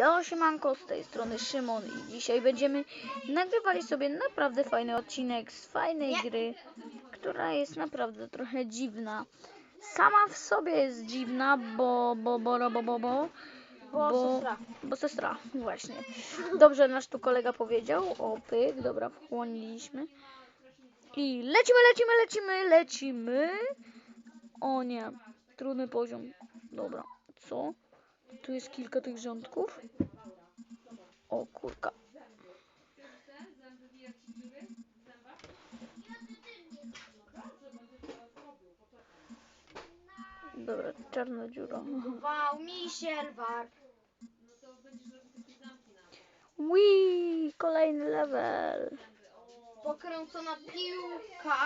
Ja siemanko, z tej strony Szymon i dzisiaj będziemy nagrywali sobie naprawdę fajny odcinek z fajnej gry, która jest naprawdę trochę dziwna. Sama w sobie jest dziwna, bo, bo, bo, bo, bo, bo, bo, Bo sestra. bo sestra, właśnie. Dobrze nasz tu kolega powiedział, o pyk, dobra, wchłoniliśmy. I lecimy, lecimy, lecimy, lecimy. O nie, trudny poziom. Dobra, co? Tu jest kilka tych rządków. O kurka. Dobra, czarna dziura. Wow, misiel warp. Wii, kolejny level. Pokręcona piłka.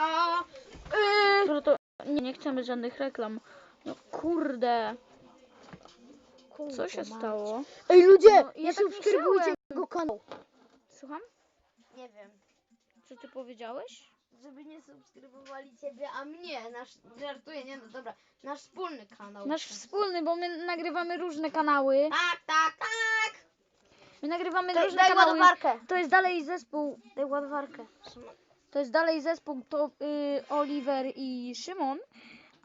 Dobra, to nie, nie chcemy żadnych reklam. No kurde, co się stało? Ej ludzie, No, ja nie tak subskrybujcie myślałem. jego kanał. Słucham? Nie wiem. Co ty powiedziałeś? Żeby nie subskrybowali ciebie, a mnie. Nasz, żartuję, nie no dobra. Nasz wspólny kanał. Nasz wspólny, bo my nagrywamy różne kanały. Tak, tak, tak. My nagrywamy Daj, różne daj kanały. ładowarkę. To jest dalej zespół. Daj ładowarkę. To jest dalej zespół to y, Oliver i Szymon.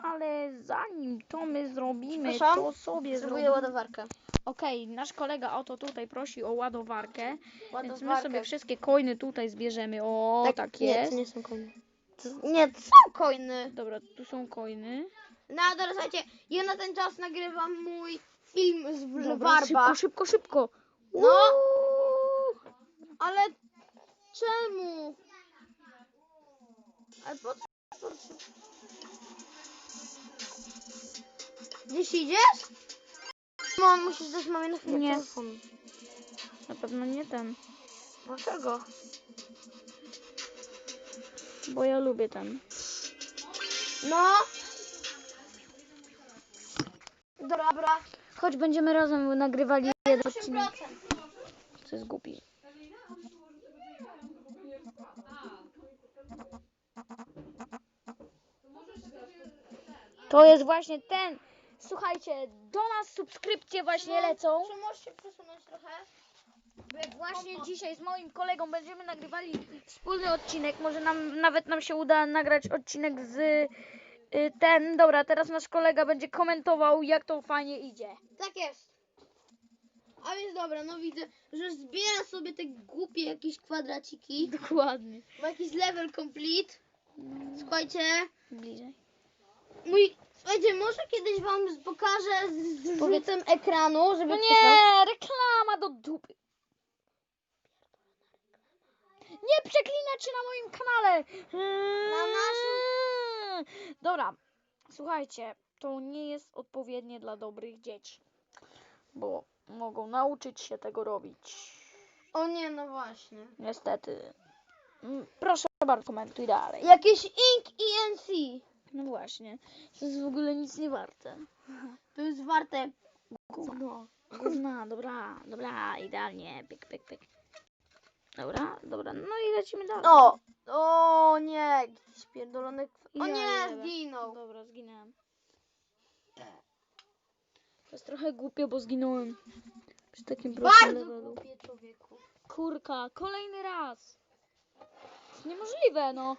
Ale zanim to my zrobimy, Przepraszam? to sobie Zrobię zrobimy. ładowarkę. Okej, nasz kolega oto tutaj prosi o ładowarkę. Więc my Ładowarkę. sobie wszystkie coiny tutaj zbierzemy. O, tak, nie, jest. to nie są coiny. To, nie, to są coiny. Dobra, tu są coiny. No dobra, słuchajcie, ja na ten czas nagrywam mój film z Dobra, Warba. szybko, szybko, szybko. No. Ale czemu? Ale po co? po co? Gdzieś idziesz? Simon, musisz dać mamie na chwilę Nie. telefon. Na pewno nie ten, Dlaczego? bo ja lubię ten. No. Dobra. Choć będziemy razem nagrywali jeden odcinek. 8%. Co jest głupi. To jest właśnie ten. Słuchajcie, do nas subskrypcje właśnie lecą. Czy możesz się przesunąć trochę? Właśnie dzisiaj z moim kolegą będziemy nagrywali wspólny odcinek. Może nam nawet nam się uda nagrać odcinek z y, ten. Dobra, teraz nasz kolega będzie komentował jak to fajnie idzie. Tak jest. A więc dobra, no widzę, że zbiera sobie te głupie jakieś kwadraciki. Dokładnie. Ma jakiś level complete. Słuchajcie, Bliżej. mój... Słuchajcie, może kiedyś wam pokażę z z rzutem ekranu, żeby No nie, reklama do dupy. Nie przeklinacie na moim kanale. Na naszym. Dobra, słuchajcie, to nie jest odpowiednie dla dobrych dzieci, bo mogą nauczyć się tego robić. O nie, no właśnie. Niestety. Mm, Proszę bardzo, komentuj dalej. Jakieś Ink ENC. No właśnie, to jest w ogóle nic nie warte. To jest warte Gówno. Gówna, dobra, dobra, idealnie, pyk, pyk, pyk. Dobra, dobra, no i lecimy dalej. O! O nie, jakiś pierdolony... O nie, zginął. Dobra, zginąłem. To jest trochę głupie, bo zginąłem. Przy takim prostym Bardzo levelu. głupie człowieku. Kurka, kolejny raz. To jest niemożliwe, no.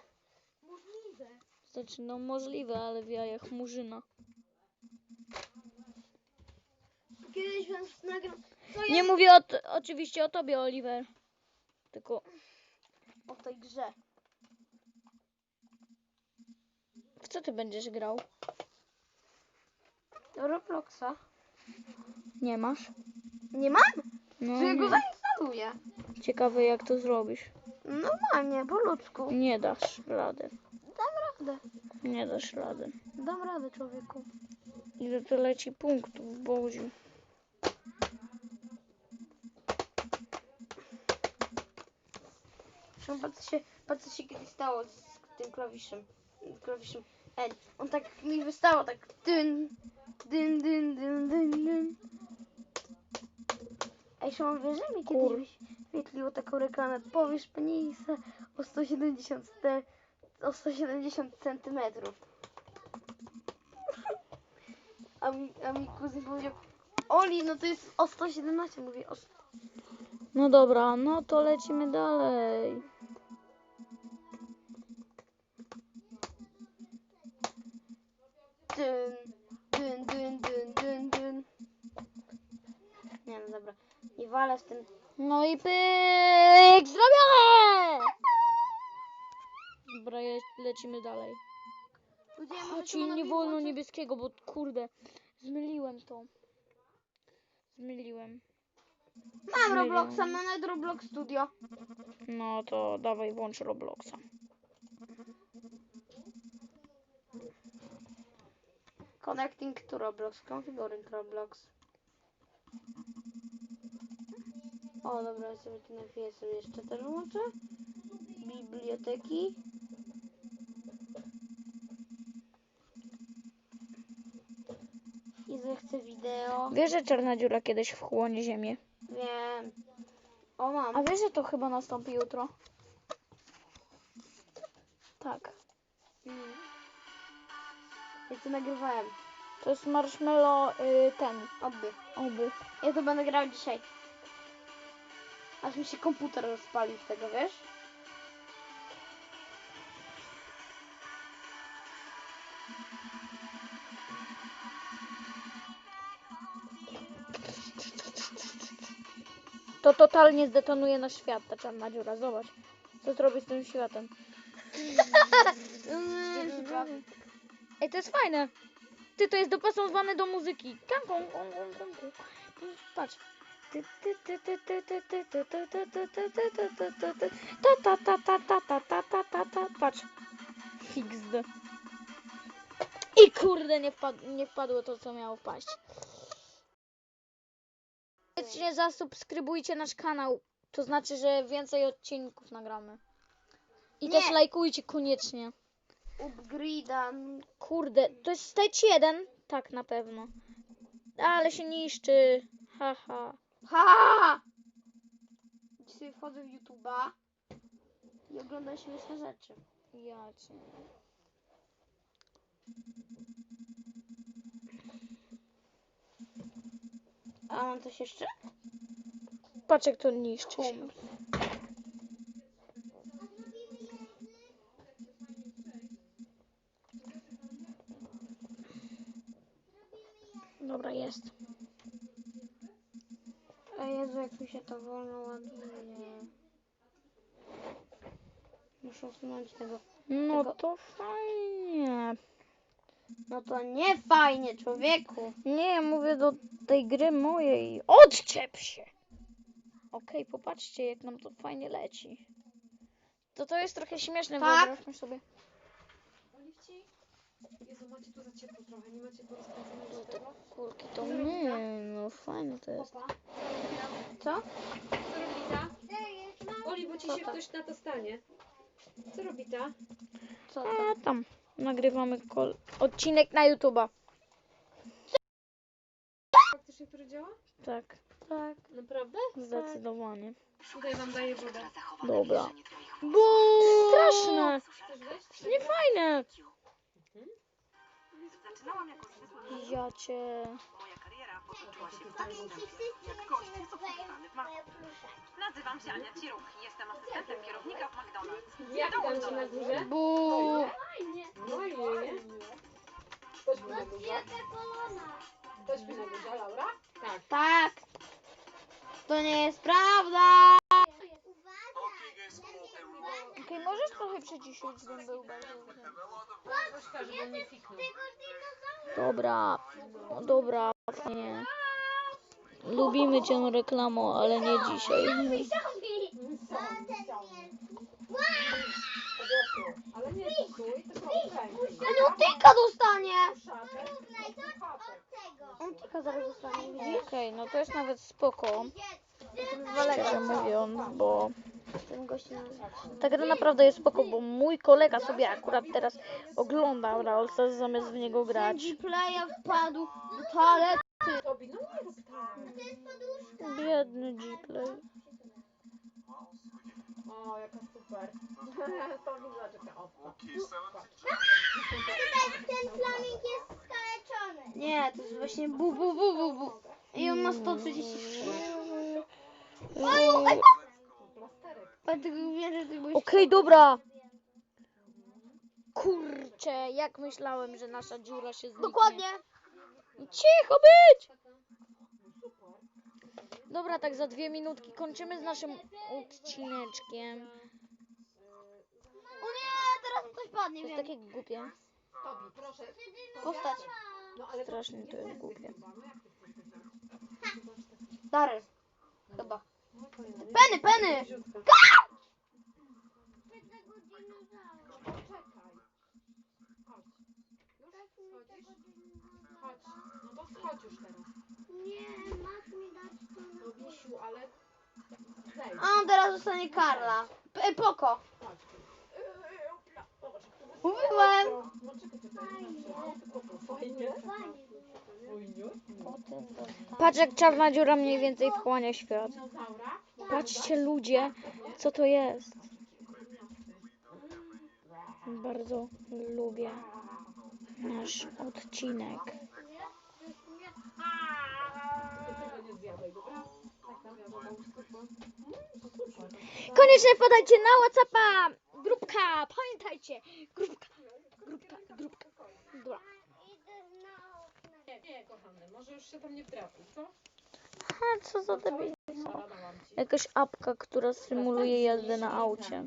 Możliwe. Znaczy, no możliwe, ale w jajach murzyna. Kiedyś wam nagram... Co Nie jest mówię o t- oczywiście o tobie, Oliver. Tylko o tej grze? w co ty będziesz grał? Robloxa. Nie masz? Nie mam? No, To ja go nie. zainstaluję. Ciekawe jak to zrobisz. Normalnie, po ludzku. Nie dasz rady. Radę. Nie dasz rady. Dam radę, człowieku. Ile to leci punktów, Boziu. Zresztą patrzcie się, patrzcie się kiedyś stało z tym klawiszem. Klawiszem N. On tak mi wystało, tak dyn, dyn, dyn, dyn, dyn, dyn. Ej, Szymon, wiesz, że mi kiedyś wyświetliło taką reklamę. Powiesz penisa o 170 ste, o 170 centymetrów. A mi, a mi kuzyn powiedział, Oli, no to jest o 117, mówię o... No dobra, no to lecimy dalej. Dyn, dyn, dyn, dyn, dyn, dyn. Nie no dobra. I walę w ten... No i pyk! Zrobione! Dobra, lecimy dalej. Simonowi nie wolno niebieskiego, bo kurde, zmyliłem to. Zmyliłem. Mam. Robloxa, mam nawet Roblox Studio. No to dawaj, włącz Robloxa. Connecting to Roblox, configuring Roblox. O, dobra, ja sobie chwilę sobie jeszcze też włączę. Biblioteki. I zechcę wideo. Wiesz, że czarna dziura kiedyś wchłonie ziemię? Wiem. O, mam. A wiesz, że to chyba nastąpi jutro? Tak. Mm. Ja to nagrywałem. To jest marshmallow y, ten, Oby. oby. Ja to będę grał dzisiaj. Aż mi się komputer rozpalił z tego, wiesz? totalnie zdetonuje na świat, ta czarna dziura. Zobacz, co zrobi z tym światem. Ej, to jest fajne. Ty, to jest dopasowane do muzyki. Kanką, Patrz. Patrz. XD. I kurde, nie wpadło to, co miało wpaść. Koniecznie zasubskrybujcie nasz kanał. To znaczy, że więcej odcinków nagramy. I Nie. też lajkujcie koniecznie. Upgrade'an. Kurde, to jest stage 1? Tak, na pewno. Ale się niszczy. Haha. Ha! Dzisiaj wchodzę w YouTube'a i oglądam śmieszne rzeczy. Ja cię. A mam coś jeszcze? Patrz jak to niszczy się. Hum. Dobra, jest. O Jezu, jak mi się to wolno ładuje. Muszę usunąć tego. No Tego- to fajnie. No to nie fajnie, człowieku. Nie, ja mówię do tej gry mojej. Odczep się! Okej, popatrzcie jak nam to fajnie leci. To to jest trochę śmieszne, Tak. wyobraźmy sobie. Oliwci? Jezu, macie tu za ciepło trochę, nie macie tu rozkręconego tego? Kurki to nie, no fajne to jest. Popa. Co? Co robi ta? Oli, bo ci Co się to? ktoś na to stanie. Co robi ta? Co to? A tam, nagrywamy kol- odcinek na YouTube'a. Faktycznie, który działa? Tak, Tak. Naprawdę? zdecydowanie. Tutaj wam daję wodę. Dobra. Bo... Straszne! Nie fajne! Zwykły Ja cię... Potoczyła się jak gość w maku. Nazywam się Ania Ciruch i jestem asystentem kierownika w McDonald's. Jak tam ci na górze? Bu... No i nie. Kto śpi na górze? Kto śpi na górze, Laura? Tak. Tak. To nie jest prawda. Okej, możesz trochę przyciszyć, żebym był żeby on nie fiknął. Dobra, no dobra, nie. Lubimy cię reklamo, ale nie dzisiaj. Ale nie psuj, tylko utyka dostanie. On utyka zaraz dostanie, widzisz? Okej, no to jest nawet spoko, szczerze mówiąc, bo Ten nazywa. ta gra naprawdę jest spoko, bo mój kolega sobie akurat teraz ogląda Brawl Stars zamiast w niego grać. Playa wpadł do toalety. Tobi, no nie rób tak. Biedny Gplay. O, jaka super. to widzę, czeka owca. Nie, to jest właśnie bu bu bu bu bu. I on ma 133. Okej, Plasterek. Byłeś... dobra. Kurczę, jak myślałem, że nasza dziura się zniknie. Dokładnie. Cicho być! Dobra, tak za dwie minutki kończymy z naszym odcineczkiem. O nie, teraz mi coś padnie, To jest wiem. takie głupie. Tobi, proszę. Postać. No ale Strasznie to jest głupie. Dary. Chyba. No, kolejna. Peny, Poczekaj. Chodź. Już schodzisz? Chodź. No to schodź już teraz. Nie, masz mi dać to na No Wisiu, ale... Zejdź. A on teraz zostanie Karla. P- e, Poko. Chodź. Mówiłem. No czekaj, czekaj. Zawsze. Tylko to fajnie. fajnie. Fajnie. Patrz jak czarna dziura mniej więcej wchłania świat. Dinozaura? Patrzcie ludzie, co to jest. Bardzo lubię nasz odcinek. Koniecznie wpadajcie na Whatsappa! Grupka, pamiętajcie! Grupka, grupka, grupka. Dobra. Nie, nie, kochany, może już się tam nie wdrapuj, co? A co za debil. Jakaś apka, która symuluje jazdę na aucie.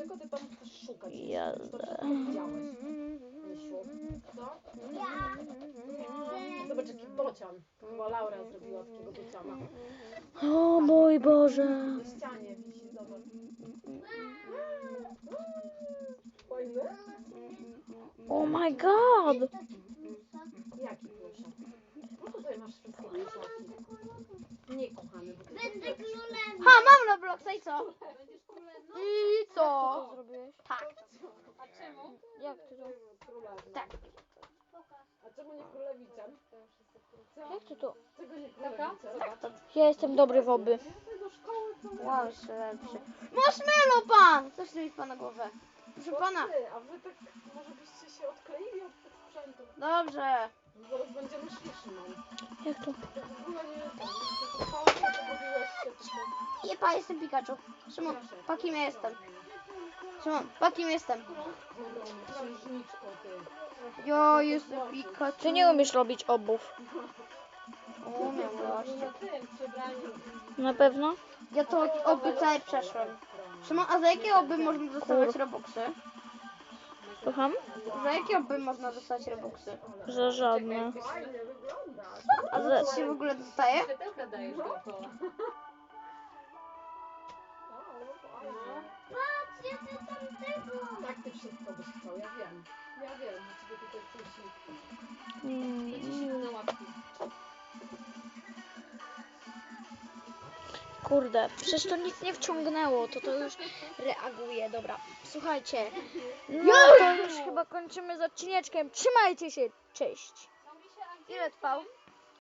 Czego ty tam chcesz szukać? Wszystko widziałeś. Misiu. Co? Zobacz jaki bocian. Chyba Laura zrobiła takiego bociana. O mój Boże. Na ścianie wisi, zobacz. Fajny? Oh my god. Jaki proszę? No tutaj masz wszystkie pluszaki. Nie kochany, bo ty Będę królem. Ha, mam na Bloxa i co? będziesz. I co? zrobiłeś? Tak. A czemu? Jak ty to? Królewna. Tak. A czemu nie królewiczem? Co? Jak ty to? Czego nie królewiczem? Zobacz. Ja jestem dobry w oby. Do szkoły co? Wow, jeszcze lepszy. Marshmallow pan! Coś mi wpadł na głowę. Proszę pana. Ty, a wy tak może byście się odkleili od tych sprzętów. Dobrze. Zaraz będziemy szli, Szymon. Jak to? W ogóle nie ten, to cały czas pogubiłeś się tylko. Jepa, jestem Pikachu. Szymon, pa kim ja jestem? Szymon, pa kim jestem? Księżniczko, ty. Jo, jestem Pikachu. Ty nie umiesz robić obów. Umiem właśnie. Na tym przebraniu. Na pewno? Ja to oby całe przeszłem. Szymon, a za jakie oby można dostawać robuxy? Słucham? Za jakie oby można dostać robuxy? Za żadne. A za co się w ogóle dostaje? Patrz, ja chcę tam tego. Tak ty wszystko byś chciał, ja wiem. Ja wiem, że ciebie tutaj kusi. Mm. Będzie się na łapki. Kurde, przecież to nic nie wciągnęło, to to już reaguje. Dobra, słuchajcie. No to już chyba kończymy z odcineczkiem. Trzymajcie się, cześć. Ile trwał?